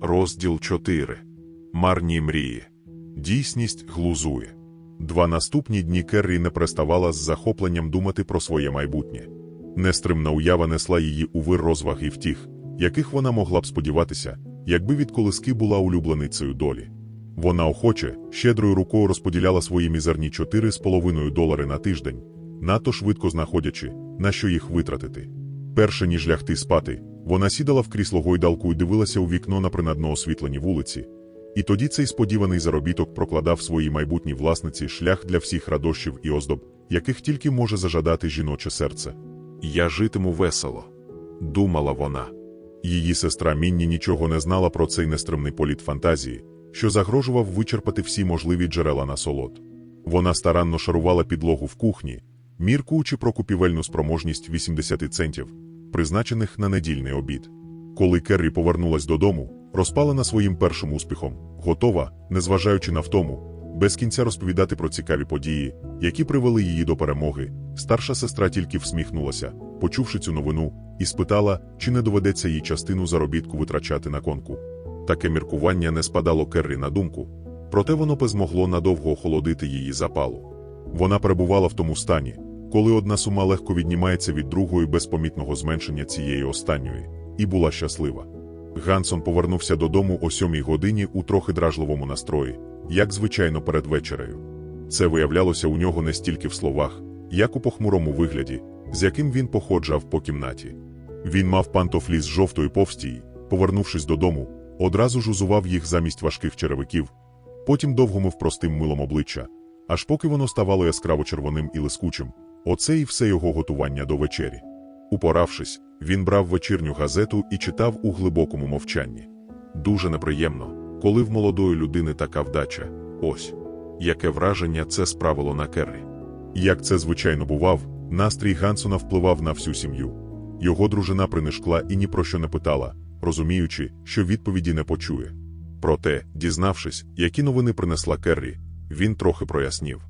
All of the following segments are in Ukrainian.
Розділ 4. Марні мрії. Дійсність глузує. Два наступні дні Керрі не переставала з захопленням думати про своє майбутнє. Нестримна уява несла її у вир розваг і втіх, яких вона могла б сподіватися, якби від колиски була улюбленицею долі. Вона охоче, щедрою рукою розподіляла свої мізерні 4,5 долари на тиждень, надто швидко знаходячи, на що їх витратити. Перше ніж лягти спати, вона сідала в крісло гойдалку і дивилася у вікно на принадно освітлені вулиці. І тоді цей сподіваний заробіток прокладав своїй майбутній власниці шлях для всіх радощів і оздоб, яких тільки може зажадати жіноче серце. Я житиму весело, думала вона. Її сестра Мінні нічого не знала про цей нестримний політ фантазії, що загрожував вичерпати всі можливі джерела насолод. Вона старанно шарувала підлогу в кухні, міркуючи про купівельну спроможність 80 центів, призначених на недільний обід. Коли Керрі повернулась додому, розпалена своїм першим успіхом, готова, незважаючи на втому, без кінця розповідати про цікаві події, які привели її до перемоги, старша сестра тільки всміхнулася, почувши цю новину, і спитала, чи не доведеться їй частину заробітку витрачати на конку. Таке міркування не спадало Керрі на думку, проте воно безмогло надовго охолодити її запалу. Вона перебувала в тому стані, коли одна сума легко віднімається від другої без помітного зменшення цієї останньої, і була щаслива. Гансон повернувся додому о сьомій годині у трохи дражливому настрої, як звичайно перед вечерею. Це виявлялося у нього не стільки в словах, як у похмурому вигляді, з яким він походжав по кімнаті. Він мав пантофлі з жовтої повстії, повернувшись додому, одразу ж узував їх замість важких черевиків, потім довго мив простим милом обличчя, аж поки воно ставало яскраво червоним і лискучим. Оце і все його готування до вечері. Упоравшись, він брав вечірню газету і читав у глибокому мовчанні. Дуже неприємно, коли в молодої людини така вдача. Ось яке враження це справило на Керрі. Як це звичайно бував, настрій Гансона впливав на всю сім'ю. Його дружина принишкла і ні про що не питала, розуміючи, що відповіді не почує. Проте, дізнавшись, які новини принесла Керрі, він трохи прояснів.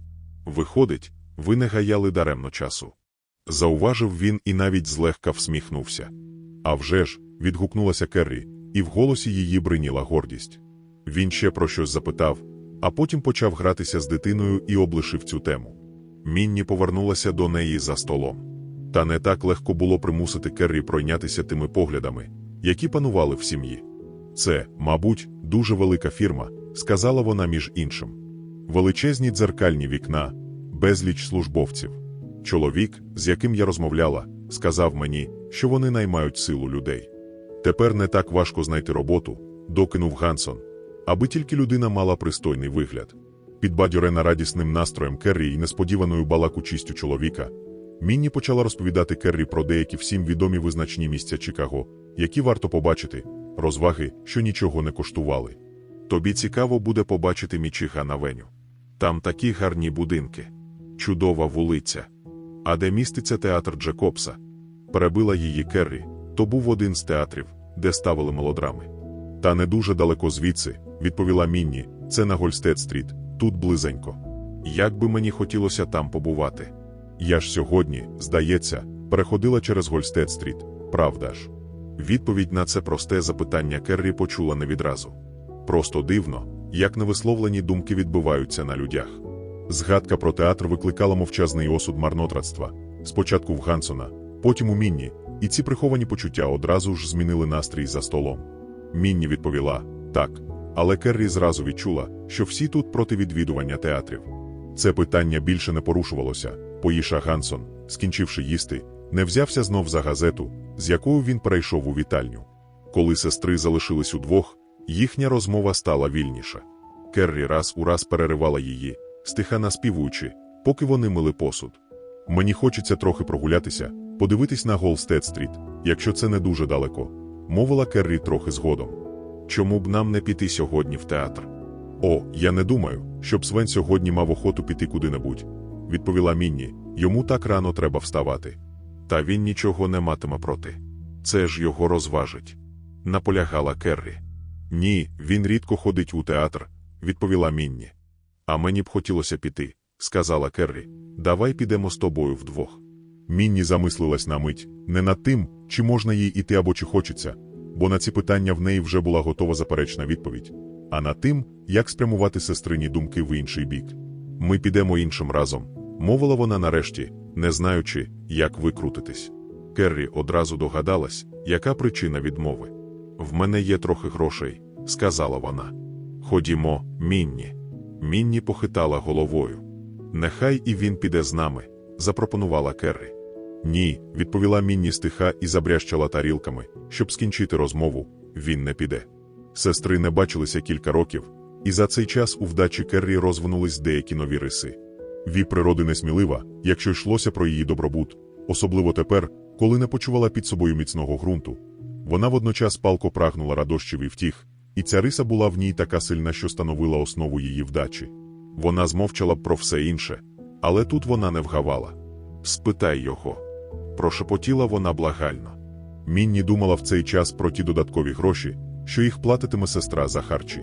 Виходить, ви не гаяли даремно часу. Зауважив він і навіть злегка всміхнувся. «А вже ж», – відгукнулася Керрі, і в голосі її бриніла гордість. Він ще про щось запитав, а потім почав гратися з дитиною і облишив цю тему. Мінні повернулася до неї за столом. Та не так легко було примусити Керрі пройнятися тими поглядами, які панували в сім'ї. Це, мабуть, дуже велика фірма, сказала вона між іншим. Величезні дзеркальні вікна, безліч службовців. Чоловік, з яким я розмовляла, сказав мені, що вони наймають силу людей. Тепер не так важко знайти роботу, докинув Гансон, аби тільки людина мала пристойний вигляд. Підбадьорена радісним настроєм Керрі і несподіваною балакучістю чоловіка, Мінні почала розповідати Керрі про деякі всім відомі визначні місця Чикаго, які варто побачити, розваги, що нічого не коштували. Тобі цікаво буде побачити Мічиган Авеню. Там такі гарні будинки, чудова вулиця. А де міститься театр Джекобса? Перебила її Керрі, то був один з театрів, де ставили мелодрами. Та не дуже далеко звідси, відповіла Мінні, це на Гольстед-стріт, тут близенько. Як би мені хотілося там побувати. Я ж сьогодні, здається, переходила через Гольстед-стріт, правда ж? Відповідь на це просте запитання Керрі почула не відразу. Просто дивно, як невисловлені думки відбиваються на людях. Згадка про театр викликала мовчазний осуд марнотратства, спочатку в Гансона, потім у Мінні, і ці приховані почуття одразу ж змінили настрій за столом. Мінні відповіла так, але Керрі зразу відчула, що всі тут проти відвідування театрів. Це питання більше не порушувалося, поїша Гансон, скінчивши їсти, не взявся знов за газету, з якою він перейшов у вітальню. Коли сестри залишились удвох, їхня розмова стала вільніша. Керрі раз у раз переривала її, стиха наспівуючи, поки вони мили посуд. Мені хочеться трохи прогулятися, подивитись на Голстед-стріт, якщо це не дуже далеко, мовила Керрі трохи згодом. Чому б нам не піти сьогодні в театр? О, я не думаю, щоб Свен сьогодні мав охоту піти куди-небудь, відповіла Мінні. Йому так рано треба вставати. Та він нічого не матиме проти. Це ж його розважить. Наполягала Керрі. Ні, він рідко ходить у театр, відповіла Мінні. А мені б хотілося піти, сказала Керрі. Давай підемо з тобою вдвох. Мінні замислилась на мить, не над тим, чи можна їй іти або чи хочеться, бо на ці питання в неї вже була готова заперечна відповідь, а над тим, як спрямувати сестрині думки в інший бік. Ми підемо іншим разом, мовила вона нарешті, не знаючи, як викрутитись. Керрі одразу догадалась, яка причина відмови. В мене є трохи грошей, сказала вона. Ходімо, Мінні. Мінні похитала головою. Нехай і він піде з нами, запропонувала Керрі. Ні, відповіла Мінні стиха і забрящала тарілками, щоб скінчити розмову, він не піде. Сестри не бачилися кілька років, і за цей час у вдачі Керрі розвинулись деякі нові риси. Ві природи несмілива, якщо йшлося про її добробут, особливо тепер, коли не почувала під собою міцного ґрунту. Вона водночас палко прагнула радощів і втіх, і ця риса була в ній така сильна, що становила основу її вдачі. Вона змовчала б про все інше, але тут вона не вгавала. Спитай його. Прошепотіла вона благально. Мінні думала в цей час про ті додаткові гроші, що їх платитиме сестра за харчі.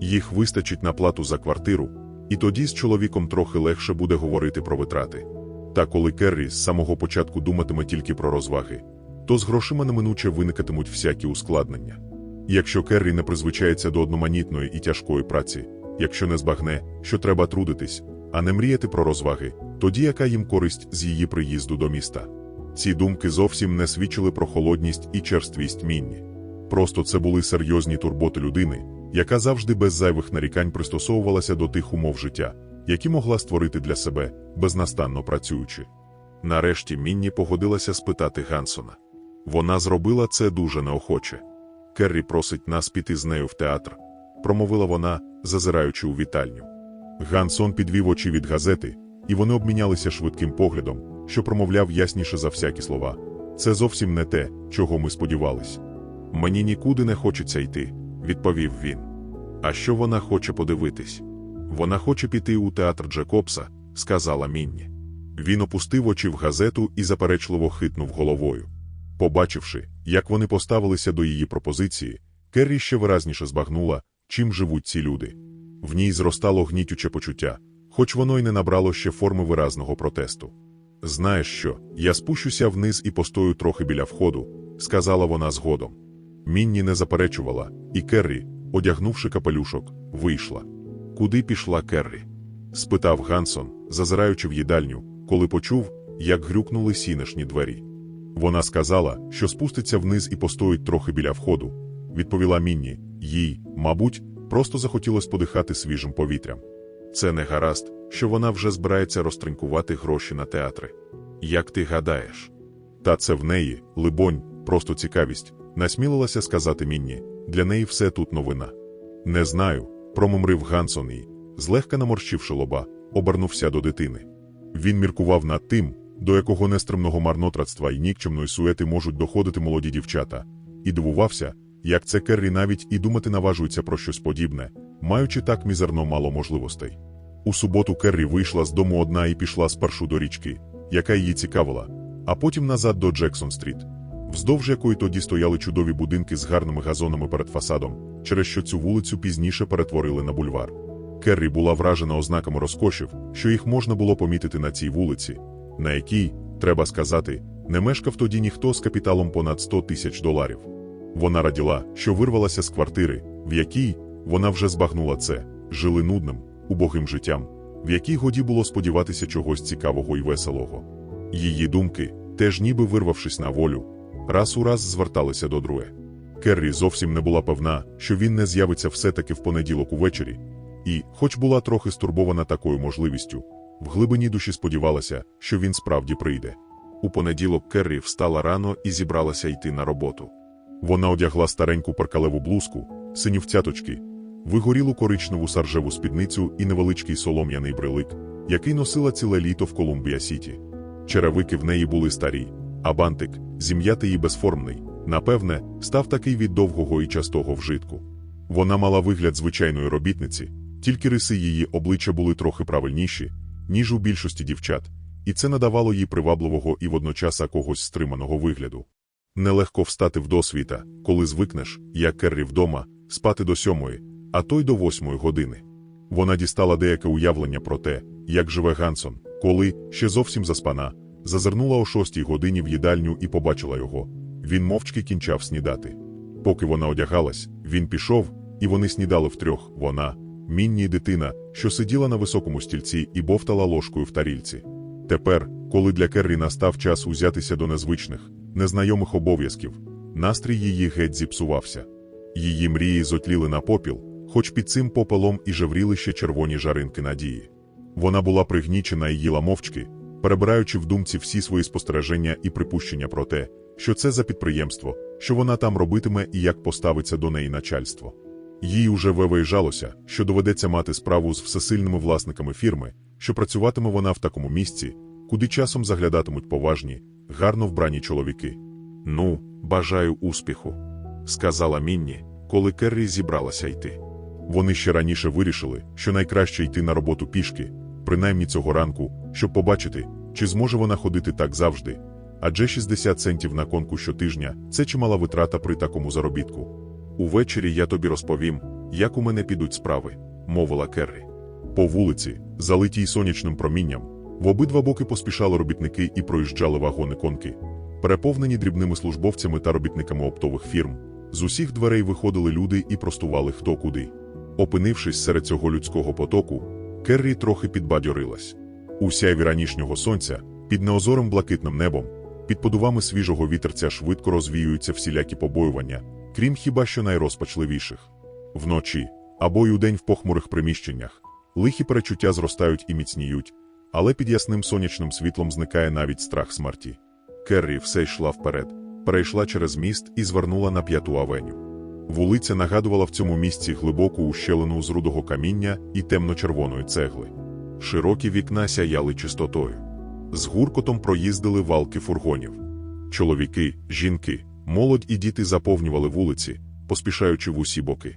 Їх вистачить на плату за квартиру, і тоді з чоловіком трохи легше буде говорити про витрати. Та коли Керрі з самого початку думатиме тільки про розваги, то з грошима неминуче виникатимуть всякі ускладнення. Якщо Керрі не призвичається до одноманітної і тяжкої праці, якщо не збагне, що треба трудитись, а не мріяти про розваги, тоді яка їм користь з її приїзду до міста? Ці думки зовсім не свідчили про холодність і черствість Мінні. Просто це були серйозні турботи людини, яка завжди без зайвих нарікань пристосовувалася до тих умов життя, які могла створити для себе, безнастанно працюючи. Нарешті Мінні погодилася спитати Гансона. Вона зробила це дуже неохоче. Керрі просить нас піти з нею в театр, промовила вона, зазираючи у вітальню. Гансон підвів очі від газети, і вони обмінялися швидким поглядом, що промовляв ясніше за всякі слова. Це зовсім не те, чого ми сподівались. Мені нікуди не хочеться йти, відповів він. А що вона хоче подивитись? Вона хоче піти у театр Джекобса, сказала Мінні. Він опустив очі в газету і заперечливо хитнув головою. Побачивши, як вони поставилися до її пропозиції, Керрі ще виразніше збагнула, чим живуть ці люди. В ній зростало гнітюче почуття, хоч воно й не набрало ще форми виразного протесту. Знаєш що, я спущуся вниз і постою трохи біля входу, сказала вона згодом. Мінні не заперечувала, і Керрі, одягнувши капелюшок, вийшла. Куди пішла Керрі? спитав Гансон, зазираючи в їдальню, коли почув, як грюкнули сінешні двері. Вона сказала, що спуститься вниз і постоїть трохи біля входу, відповіла Мінні. Їй, мабуть, просто захотілося подихати свіжим повітрям. Це не гаразд, що вона вже збирається розтринкувати гроші на театри. Як ти гадаєш? Та це в неї, либонь, просто цікавість, насмілилася сказати Мінні. Для неї все тут новина. Не знаю, промимрив Гансон і, злегка наморщивши лоба, обернувся до дитини. Він міркував над тим, до якого нестримного марнотратства і нікчемної суети можуть доходити молоді дівчата, і дивувався, як це Керрі навіть і думати наважується про щось подібне, маючи так мізерно мало можливостей. У суботу Керрі вийшла з дому одна і пішла спершу до річки, яка її цікавила, а потім назад до Джексон-стріт, вздовж якої тоді стояли чудові будинки з гарними газонами перед фасадом, через що цю вулицю пізніше перетворили на бульвар. Керрі була вражена ознаками розкошів, що їх можна було помітити на цій вулиці, на якій, треба сказати, не мешкав тоді ніхто з капіталом понад 100 тисяч доларів. Вона раділа, що вирвалася з квартири, в якій вона вже збагнула це, жили нудним, убогим життям, в якій годі було сподіватися чогось цікавого і веселого. Її думки, теж ніби вирвавшись на волю, раз у раз зверталися до друге. Керрі зовсім не була певна, що він не з'явиться все-таки в понеділок увечері, і, хоч була трохи стурбована такою можливістю, в глибині душі сподівалася, що він справді прийде. У понеділок Керрі встала рано і зібралася йти на роботу. Вона одягла стареньку паркалеву блузку, синів цяточки, вигорілу коричневу саржеву спідницю і невеличкий солом'яний брелик, який носила ціле літо в Колумбія Сіті. Черевики в неї були старі, а бантик, зім'ятий і безформний, напевне, став такий від довгого і частого вжитку. Вона мала вигляд звичайної робітниці, тільки риси її обличчя були трохи правильніші, ніж у більшості дівчат, і це надавало їй привабливого і водночас когось стриманого вигляду. Нелегко встати в досвіта, коли звикнеш, як Керрі вдома, спати до сьомої, а то й до восьмої години. Вона дістала деяке уявлення про те, як живе Гансон, коли, ще зовсім заспана, зазирнула о шостій годині в їдальню і побачила його. Він мовчки кінчав снідати. Поки вона одягалась, він пішов, і вони снідали втрьох. Вона, Мінні дитина, що сиділа на високому стільці і бовтала ложкою в тарільці. Тепер, коли для Керрі настав час узятися до незвичних, незнайомих обов'язків, настрій її геть зіпсувався. Її мрії зотліли на попіл, хоч під цим попелом і жевріли ще червоні жаринки надії. Вона була пригнічена і їла мовчки, перебираючи в думці всі свої спостереження і припущення про те, що це за підприємство, що вона там робитиме і як поставиться до неї начальство. Їй уже вивиїжалося, що доведеться мати справу з всесильними власниками фірми, що працюватиме вона в такому місці, куди часом заглядатимуть поважні, гарно вбрані чоловіки. Ну, бажаю успіху, сказала Мінні, коли Керрі зібралася йти. Вони ще раніше вирішили, що найкраще йти на роботу пішки, принаймні цього ранку, щоб побачити, чи зможе вона ходити так завжди. Адже 60 центів на конку щотижня це чимала витрата при такому заробітку. Увечері я тобі розповім, як у мене підуть справи, мовила Керрі. По вулиці, залитій сонячним промінням, в обидва боки поспішали робітники і проїжджали вагони конки, переповнені дрібними службовцями та робітниками оптових фірм. З усіх дверей виходили люди і простували хто куди. Опинившись серед цього людського потоку, Керрі трохи підбадьорилась. У сяйві ранішнього сонця, під неозорим блакитним небом, під подувами свіжого вітерця швидко розвіюються всілякі побоювання, крім хіба що найрозпачливіших. Вночі або й удень в похмурих приміщеннях, лихі перечуття зростають і міцніють, але під ясним сонячним світлом зникає навіть страх смерті. Керрі все йшла вперед, перейшла через міст і звернула на п'яту авеню. Вулиця нагадувала в цьому місці глибоку ущелину з рудого каміння і темно-червоної цегли. Широкі вікна сяяли чистотою. З гуркотом проїздили валки фургонів. Чоловіки, жінки, молодь і діти заповнювали вулиці, поспішаючи в усі боки.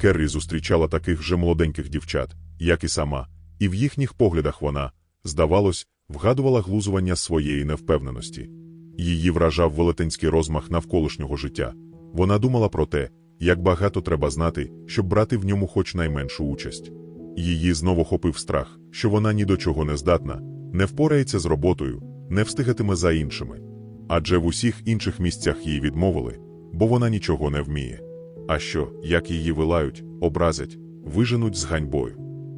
Керрі зустрічала таких же молоденьких дівчат, як і сама, і в їхніх поглядах вона, здавалось, вгадувала глузування своєї невпевненості. Її вражав велетенський розмах навколишнього життя. Вона думала про те, як багато треба знати, щоб брати в ньому хоч найменшу участь. Її знову хопив страх, що вона ні до чого не здатна, не впорається з роботою, не встигатиме за іншими. Адже в усіх інших місцях їй відмовили, бо вона нічого не вміє. А що, як її вилають, образять, виженуть з ганьбою.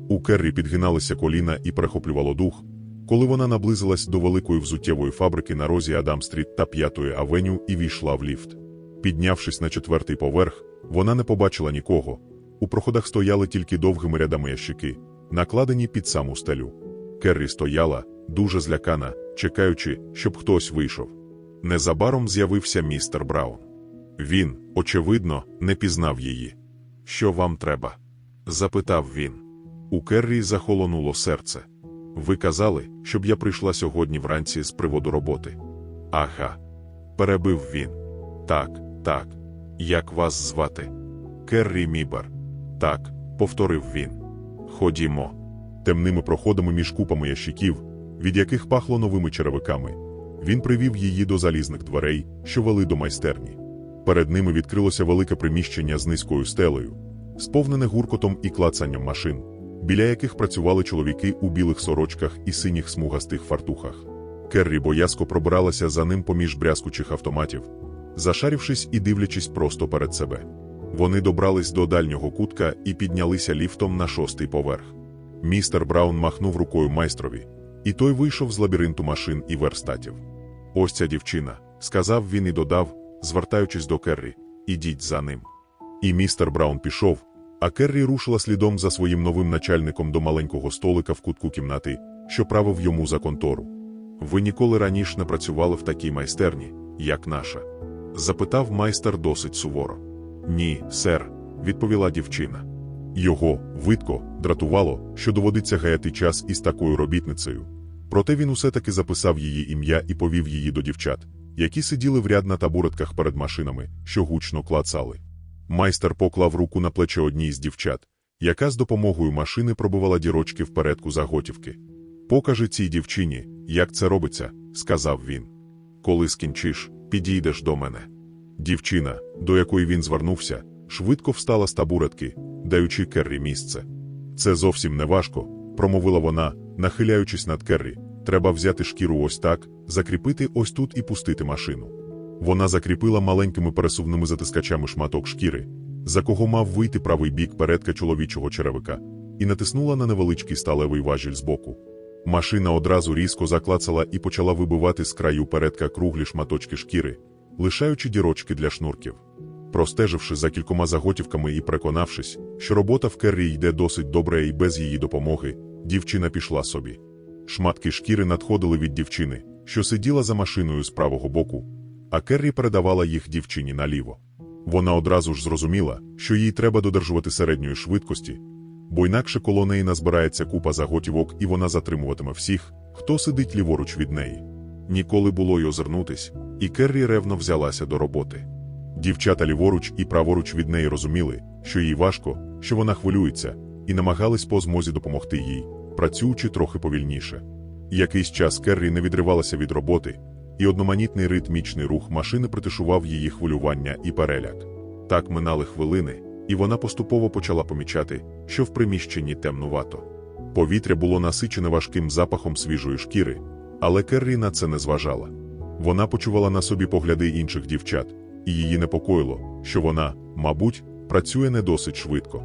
У Керрі підгиналися коліна і перехоплювало дух, коли вона наблизилась до великої взуттєвої фабрики на розі Адам-стріт та П'ятої авеню і війшла в ліфт. Піднявшись на четвертий поверх, вона не побачила нікого. У проходах стояли тільки довгими рядами ящики, накладені під саму стелю. Керрі стояла, дуже злякана, чекаючи, щоб хтось вийшов. Незабаром з'явився містер Браун. Він, очевидно, не пізнав її. Що вам треба? запитав він. У Керрі захолонуло серце. Ви казали, щоб я прийшла сьогодні вранці з приводу роботи. Ага. Перебив він. Так, так. Як вас звати? Керрі Мібер. Так, повторив він. Ходімо. Темними проходами між купами ящиків, від яких пахло новими черевиками. Він привів її до залізних дверей, що вели до майстерні. Перед ними відкрилося велике приміщення з низькою стелею, сповнене гуркотом і клацанням машин, біля яких працювали чоловіки у білих сорочках і синіх смугастих фартухах. Керрі боязко пробиралася за ним поміж брязкучих автоматів, зашарівшись і дивлячись просто перед себе. Вони добрались до дальнього кутка і піднялися ліфтом на шостий поверх. Містер Браун махнув рукою майстрові, і той вийшов з лабіринту машин і верстатів. Ось ця дівчина, сказав він і додав, звертаючись до Керрі, ідіть за ним. І містер Браун пішов, а Керрі рушила слідом за своїм новим начальником до маленького столика в кутку кімнати, що правив йому за контору. Ви ніколи раніше не працювали в такій майстерні, як наша? запитав майстер досить суворо. Ні, сер, відповіла дівчина. Його, видко, дратувало, що доводиться гаяти час із такою робітницею. Проте він усе таки записав її ім'я і повів її до дівчат, які сиділи в ряд на табуретках перед машинами, що гучно клацали. Майстер поклав руку на плече одній з дівчат, яка з допомогою машини пробувала дірочки в передку заготівки. Покажи цій дівчині, як це робиться, сказав він. Коли скінчиш, підійдеш до мене. Дівчина, до якої він звернувся, швидко встала з табуретки, даючи Керрі місце. Це зовсім не важко, промовила вона, нахиляючись над Керрі. Треба взяти шкіру ось так, закріпити ось тут і пустити машину. Вона закріпила маленькими пересувними затискачами шматок шкіри, за кого мав вийти правий бік передка чоловічого черевика, і натиснула на невеличкий сталевий важіль збоку. Машина одразу різко заклацала і почала вибивати з краю передка круглі шматочки шкіри, лишаючи дірочки для шнурків. Простеживши за кількома заготівками і переконавшись, що робота в Керрі йде досить добре і без її допомоги, дівчина пішла собі. Шматки шкіри надходили від дівчини, що сиділа за машиною з правого боку, а Керрі передавала їх дівчині наліво. Вона одразу ж зрозуміла, що їй треба додержувати середньої швидкості, бо інакше коло неї назбирається купа заготівок і вона затримуватиме всіх, хто сидить ліворуч від неї. Ніколи було й озирнутись, і Керрі ревно взялася до роботи. Дівчата ліворуч і праворуч від неї розуміли, що їй важко, що вона хвилюється, і намагались по змозі допомогти їй, працюючи трохи повільніше. Якийсь час Керрі не відривалася від роботи, і одноманітний ритмічний рух машини притишував її хвилювання і переляк. Так минали хвилини, і вона поступово почала помічати, що в приміщенні темнувато. Повітря було насичене важким запахом свіжої шкіри, але Керрі на це не зважала. Вона почувала на собі погляди інших дівчат, і її непокоїло, що вона, мабуть, працює не досить швидко.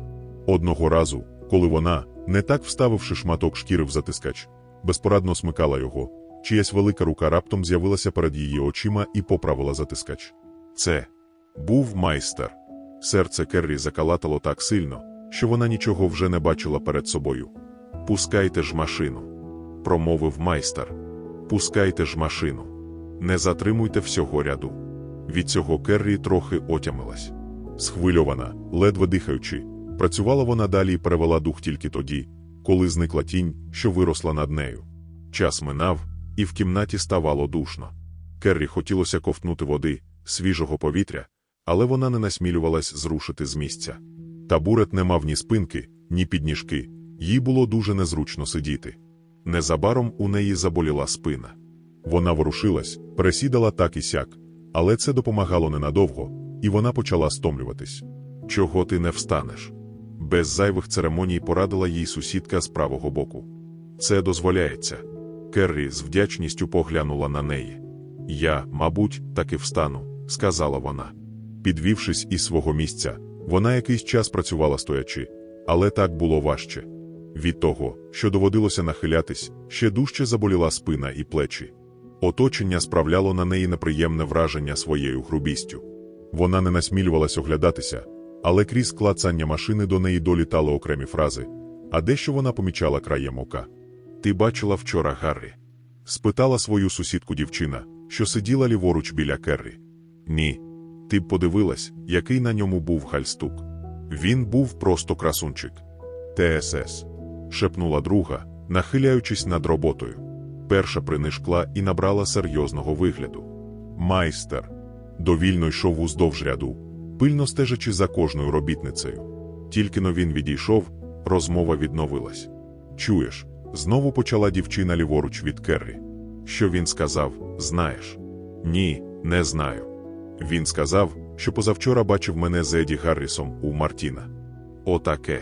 Одного разу, коли вона, не так вставивши шматок шкіри в затискач, безпорадно смикала його, чиясь велика рука раптом з'явилася перед її очима і поправила затискач. Це був майстер. Серце Керрі закалатало так сильно, що вона нічого вже не бачила перед собою. Пускайте ж машину, промовив майстер. Пускайте ж машину. Не затримуйте всього ряду. Від цього Керрі трохи отямилась. Схвильована, ледве дихаючи, працювала вона далі і перевела дух тільки тоді, коли зникла тінь, що виросла над нею. Час минав, і в кімнаті ставало душно. Керрі хотілося ковтнути води, свіжого повітря, але вона не насмілювалась зрушити з місця. Табурет не мав ні спинки, ні підніжки, їй було дуже незручно сидіти. Незабаром у неї заболіла спина. Вона ворушилась, пересідала так і сяк, але це допомагало ненадовго, і вона почала стомлюватись. Чого ти не встанеш? Без зайвих церемоній порадила їй сусідка з правого боку. Це дозволяється. Керрі з вдячністю поглянула на неї. Я, мабуть, таки встану, сказала вона. Підвівшись із свого місця, вона якийсь час працювала стоячи, але так було важче. Від того, що доводилося нахилятись, ще дужче заболіла спина і плечі. Оточення справляло на неї неприємне враження своєю грубістю. Вона не насмілювалась оглядатися, але крізь клацання машини до неї долітали окремі фрази, а дещо вона помічала краєм ока. Ти бачила вчора Гаррі? спитала свою сусідку дівчина, що сиділа ліворуч біля Керрі. Ні. Ти б подивилась, який на ньому був гальстук. Він був просто красунчик. ТСС. шепнула друга, нахиляючись над роботою. Перша принишкла і набрала серйозного вигляду. Майстер довільно йшов уздовж ряду, пильно стежачи за кожною робітницею. Тільки но він відійшов, розмова відновилась. Чуєш, знову почала дівчина ліворуч від Керрі. Що він сказав, знаєш? Ні, не знаю. Він сказав, що позавчора бачив мене з Еді Гаррісом у Мартіна. Отаке.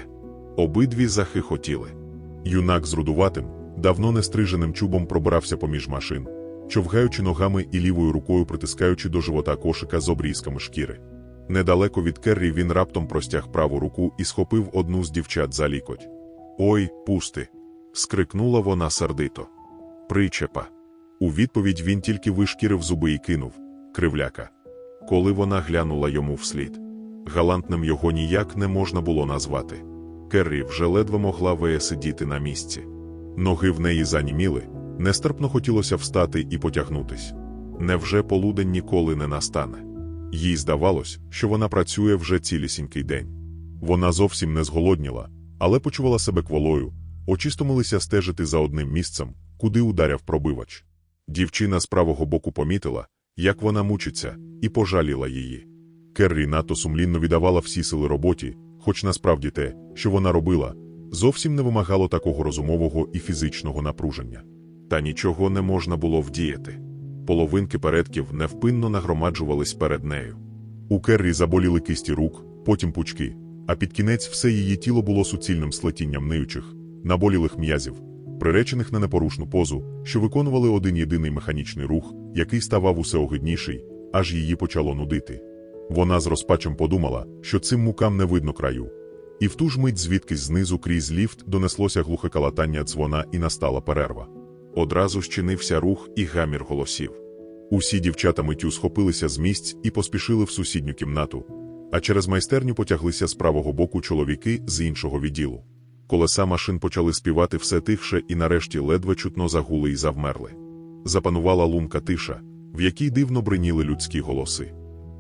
Обидві захихотіли. Юнак з рудуватим, давно не стриженим чубом пробирався поміж машин, човгаючи ногами і лівою рукою притискаючи до живота кошика з обрізками шкіри. Недалеко від Керрі він раптом простяг праву руку і схопив одну з дівчат за лікоть. Ой, пусти! скрикнула вона сердито. Причепа. У відповідь він тільки вишкірив зуби і кинув кривляка. Коли вона глянула йому вслід. Галантним його ніяк не можна було назвати. Керрі вже ледве могла веє сидіти на місці. Ноги в неї заніміли, нестерпно хотілося встати і потягнутись. Невже полудень ніколи не настане? Їй здавалось, що вона працює вже цілісінький день. Вона зовсім не зголодніла, але почувала себе кволою, очі стомилися стежити за одним місцем, куди ударяв пробивач. Дівчина з правого боку помітила, як вона мучиться, і пожаліла її. Керрі надто сумлінно віддавала всі сили роботі, хоч насправді те, що вона робила, зовсім не вимагало такого розумового і фізичного напруження. Та нічого не можна було вдіяти. Половинки передків невпинно нагромаджувались перед нею. У Керрі заболіли кисті рук, потім пучки, а під кінець все її тіло було суцільним слетінням ниючих, наболілих м'язів, приречених на непорушну позу, що виконували один єдиний механічний рух, який ставав усе огидніший, аж її почало нудити. Вона з розпачем подумала, що цим мукам не видно краю. І в ту ж мить звідкись знизу крізь ліфт донеслося глухе калатання дзвона і настала перерва. Одразу щинився рух і гамір голосів. Усі дівчата миттю схопилися з місць і поспішили в сусідню кімнату, а через майстерню потяглися з правого боку чоловіки з іншого відділу. Колеса машин почали співати все тихше і нарешті ледве чутно загули і завмерли. Запанувала лунка тиша, в якій дивно бриніли людські голоси.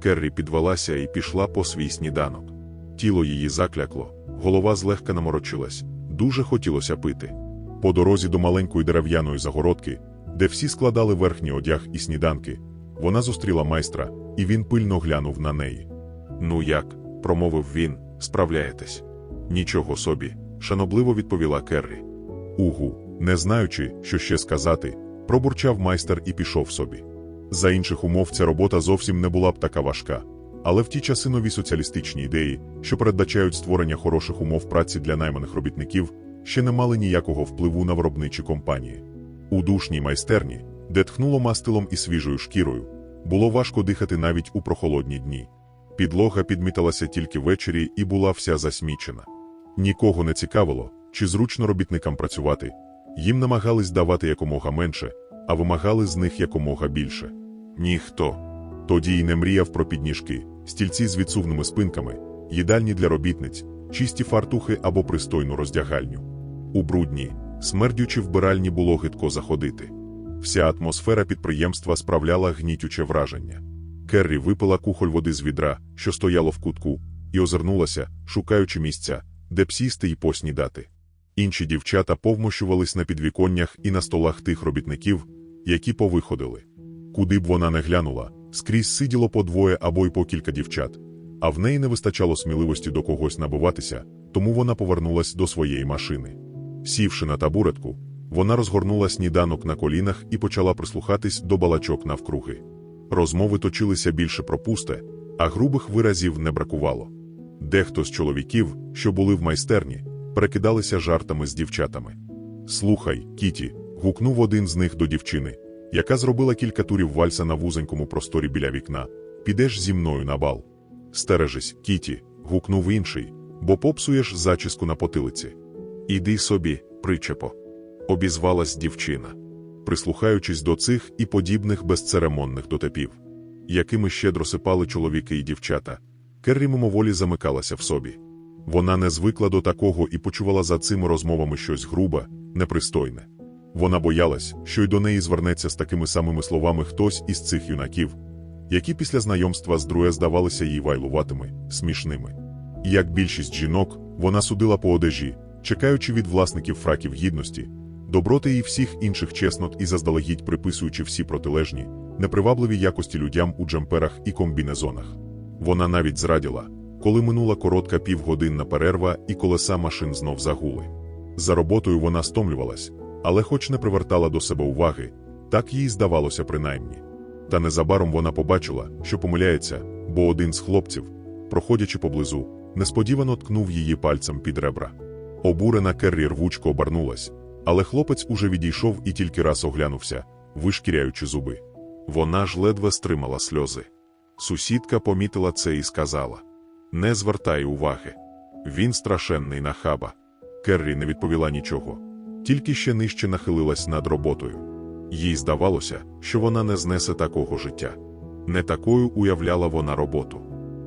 Керрі підвелася і пішла по свій сніданок. Тіло її заклякло, голова злегка наморочилась, дуже хотілося пити. По дорозі до маленької дерев'яної загородки, де всі складали верхній одяг і сніданки, вона зустріла майстра, і він пильно глянув на неї. Ну як, промовив він, справляєтесь? Нічого собі, шанобливо відповіла Керрі. Угу, не знаючи, що ще сказати, пробурчав майстер і пішов собі. За інших умов ця робота зовсім не була б така важка, але в ті часи нові соціалістичні ідеї, що передбачають створення хороших умов праці для найманих робітників, ще не мали ніякого впливу на виробничі компанії. У душній майстерні, де тхнуло мастилом і свіжою шкірою, було важко дихати навіть у прохолодні дні. Підлога підміталася тільки ввечері і була вся засмічена. Нікого не цікавило, чи зручно робітникам працювати. Їм намагались давати якомога менше, а вимагали з них якомога більше. Ніхто. Тоді й не мріяв про підніжки, стільці з відсувними спинками, їдальні для робітниць, чисті фартухи або пристойну роздягальню. У брудні, смердючи вбиральні було гидко заходити. Вся атмосфера підприємства справляла гнітюче враження. Керрі випила кухоль води з відра, що стояло в кутку, і озирнулася, шукаючи місця, де б сісти й поснідати. Інші дівчата повмощувались на підвіконнях і на столах тих робітників, які повиходили. Куди б вона не глянула, скрізь сиділо по двоє або й по кілька дівчат, а в неї не вистачало сміливості до когось набиватися, тому вона повернулась до своєї машини. Сівши на табуретку, вона розгорнула сніданок на колінах і почала прислухатись до балачок навкруги. Розмови точилися більше про пусте, а грубих виразів не бракувало. Дехто з чоловіків, що були в майстерні, перекидалися жартами з дівчатами. Слухай, Кіті, гукнув один з них до дівчини, яка зробила кілька турів вальса на вузенькому просторі біля вікна. Підеш зі мною на бал. Стережись, Кіті, гукнув інший, бо попсуєш зачіску на потилиці. Іди собі, причепо. Обізвалась дівчина, прислухаючись до цих і подібних безцеремонних дотепів, якими щедро сипали чоловіки і дівчата. Керрі мимоволі замикалася в собі. Вона не звикла до такого і почувала за цими розмовами щось грубе, непристойне. Вона боялась, що й до неї звернеться з такими самими словами хтось із цих юнаків, які після знайомства з Друе здавалися їй вайлуватими, смішними. І як більшість жінок, вона судила по одежі, чекаючи від власників фраків гідності, доброти і всіх інших чеснот і заздалегідь приписуючи всі протилежні, непривабливі якості людям у джемперах і комбінезонах. Вона навіть зраділа, коли минула коротка півгодинна перерва і колеса машин знов загули. За роботою вона стомлювалась, але хоч не привертала до себе уваги, так їй здавалося принаймні. Та незабаром вона побачила, що помиляється, бо один з хлопців, проходячи поблизу, несподівано ткнув її пальцем під ребра. Обурена Керрі рвучко обернулась, але хлопець уже відійшов і тільки раз оглянувся, вишкіряючи зуби. Вона ж ледве стримала сльози. Сусідка помітила це і сказала: Не звертай уваги. Він страшенний нахаба. Керрі не відповіла нічого, тільки ще нижче нахилилась над роботою. Їй здавалося, що вона не знесе такого життя. Не такою уявляла вона роботу.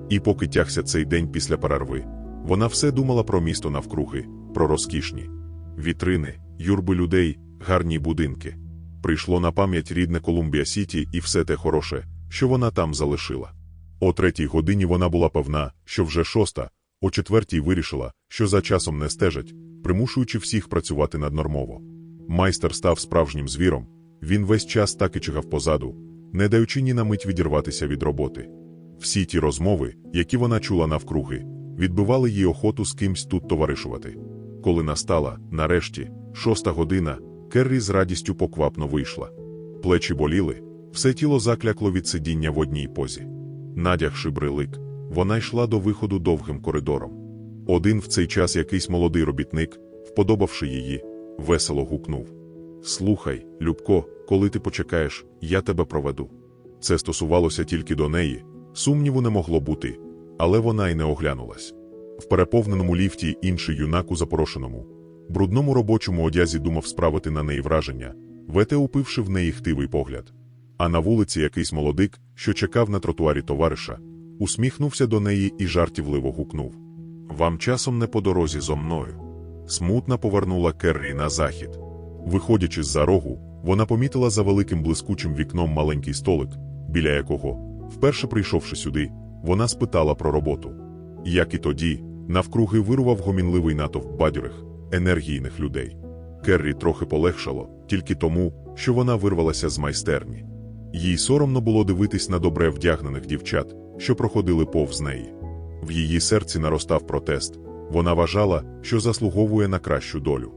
І поки тягся цей день після перерви, вона все думала про місто навкруги, про розкішні вітрини, юрби людей, гарні будинки. Прийшло на пам'ять рідне Колумбія Сіті і все те хороше, що вона там залишила. О третій годині вона була певна, що вже шоста, о четвертій вирішила, що за часом не стежать, примушуючи всіх працювати наднормово. Майстер став справжнім звіром, він весь час так і чигав позаду, не даючи ні на мить відірватися від роботи. Всі ті розмови, які вона чула навкруги, відбивали їй охоту з кимсь тут товаришувати. Коли настала, нарешті, шоста година, Керрі з радістю поквапно вийшла. Плечі боліли, все тіло заклякло від сидіння в одній позі. Надягши брилик, вона йшла до виходу довгим коридором. Один в цей час якийсь молодий робітник, вподобавши її, весело гукнув: Слухай, Любко, коли ти почекаєш, я тебе проведу. Це стосувалося тільки до неї, сумніву не могло бути, але вона й не оглянулась. В переповненому ліфті інший юнак у запорошеному, брудному робочому одязі думав справити на неї враження, вете упивши в неї хтивий погляд. А на вулиці якийсь молодик, що чекав на тротуарі товариша, усміхнувся до неї і жартівливо гукнув: Вам часом не по дорозі зо мною. Смутно повернула Керрі на захід. Виходячи з-за рогу, вона помітила за великим блискучим вікном маленький столик, біля якого, вперше прийшовши сюди, вона спитала про роботу. Як і тоді, навкруги вирував гомінливий натовп бадьорих, енергійних людей. Керрі трохи полегшало, тільки тому, що вона вирвалася з майстерні. Їй соромно було дивитись на добре вдягнених дівчат, що проходили повз неї. В її серці наростав протест. Вона вважала, що заслуговує на кращу долю.